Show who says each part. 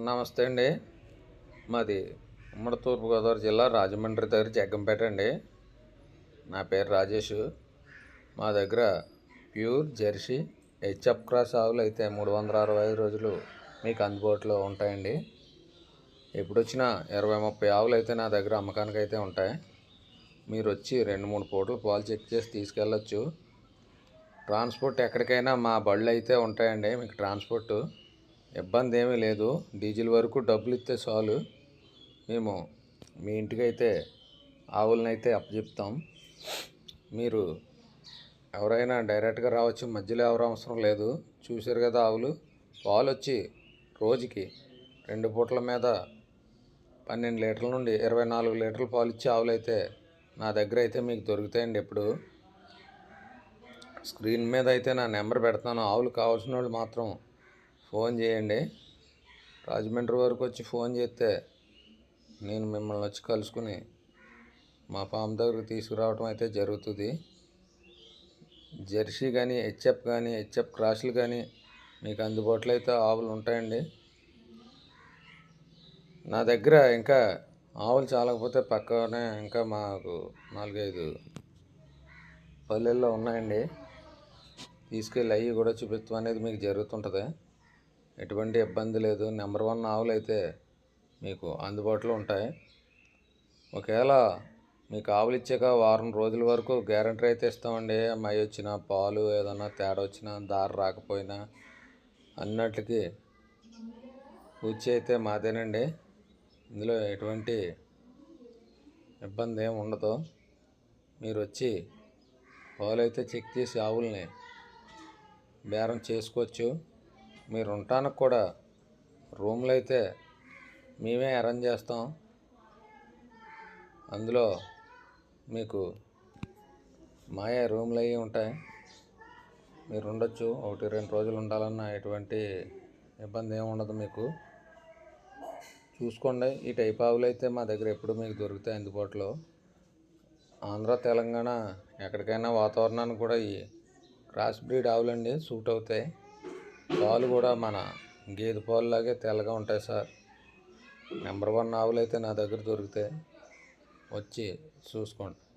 Speaker 1: నమస్తే అండి. మాది ఉమ్మడి తూర్పుగోదావరి జిల్లా రాజమండ్రి దగ్గర జగ్గంపేట అండి. నా పేరు రాజేష్. మా దగ్గర ప్యూర్ జెర్సీ హెచ్ఎఫ్ క్రాస్ ఆవులు అయితే మూడు వందల అరవై ఐదు రోజులు మీకు అందుబాటులో ఉంటాయండి. ఎప్పుడు వచ్చినా ఇరవై ముప్పై ఆవులు అయితే నా దగ్గర అమ్మకానికి అయితే ఉంటాయి. మీరు వచ్చి రెండు మూడు పూటలు పాలు చెక్ చేసి తీసుకెళ్ళచ్చు. ట్రాన్స్పోర్ట్ ఎక్కడికైనా మా బళ్ళు అయితే ఉంటాయండి మీకు ట్రాన్స్పోర్టు. ఇబ్బంది ఏమీ లేదు. డీజిల్ వరకు డబ్బులు ఇస్తే చాలు. మేము మీ ఇంటికైతే ఆవులని అయితే అప్పచెప్తాం మీరు ఎవరైనా డైరెక్ట్గా రావచ్చు. మధ్యలో ఎవరు అవసరం లేదు. చూశారు కదా ఆవులు. పాలు వచ్చి రోజుకి రెండు పూటల మీద పన్నెండు లీటర్ల నుండి ఇరవై నాలుగు లీటర్ల పాలు ఇచ్చే ఆవులు అయితే నా దగ్గర అయితే మీకు దొరుకుతాయండి ఎప్పుడు. స్క్రీన్ మీద అయితే నా నెంబర్ పెడతాను. ఆవులు కావాల్సిన వాళ్ళు మాత్రం ఫోన్ చేయండి. రాజమండ్రి వరకు వచ్చి ఫోన్ చేస్తే నేను మిమ్మల్ని వచ్చి కలుసుకుని మా ఫామ్ దగ్గరకు తీసుకురావడం అయితే జరుగుతుంది. జెర్సీ కానీ హెచ్ఎఫ్ కానీ హెచ్ఎఫ్ క్రాసులు కానీ మీకు అందుబాటులో అయితే ఆవులు ఉంటాయండి. నా దగ్గర ఇంకా ఆవులు చాలకపోతే పక్కనే ఇంకా మాకు నాలుగైదు పల్లెల్లో ఉన్నాయండి. తీసుకెళ్ళి అవి కూడా చూపించడం అనేది మీకు జరుగుతుంటుంది. ఎటువంటి ఇబ్బంది లేదు. నెంబర్ వన్ ఆవులు అయితే మీకు అందుబాటులో ఉంటాయి. ఒకవేళ మీకు ఆవులు ఇచ్చాక వారం రోజుల వరకు గ్యారంటీ అయితే ఇస్తామండి. మై వచ్చిన పాలు ఏదన్నా తేడా వచ్చినా దారి రాకపోయినా అన్నట్లకి పూచి అయితే మాదేనండి. ఇందులో ఎటువంటి ఇబ్బంది ఏమి ఉండదు. మీరు వచ్చి పాలు అయితే చెక్ చేసి ఆవుల్ని బేరం చేసుకోవచ్చు. మీరు ఉండటానికి కూడా రూమ్లు అయితే మేమే అరేంజ్ చేస్తాం. అందులో మీకు మాయా రూమ్లు అవి ఉంటాయి. మీరు ఉండొచ్చు ఒకటి రెండు రోజులు ఉండాలన్న ఎటువంటి ఇబ్బంది ఏమి ఉండదు మీకు. చూసుకోండి. ఈ టైప్ ఆవులు అయితే మా దగ్గర ఎప్పుడు మీకు దొరుకుతాయి అందుబాటులో. ఆంధ్ర తెలంగాణ ఎక్కడికైనా వాతావరణానికి కూడా ఈ క్రాస్ బ్రీడ్ ఆవులండి సూట్ అవుతాయి. పాలు కూడా మన గేదె పాలు లాగే తెల్లగా ఉంటాయి సార్. నెంబర్ వన్ ఆవులు అయితే నా దగ్గర దొరికితే వచ్చి చూసుకోండి.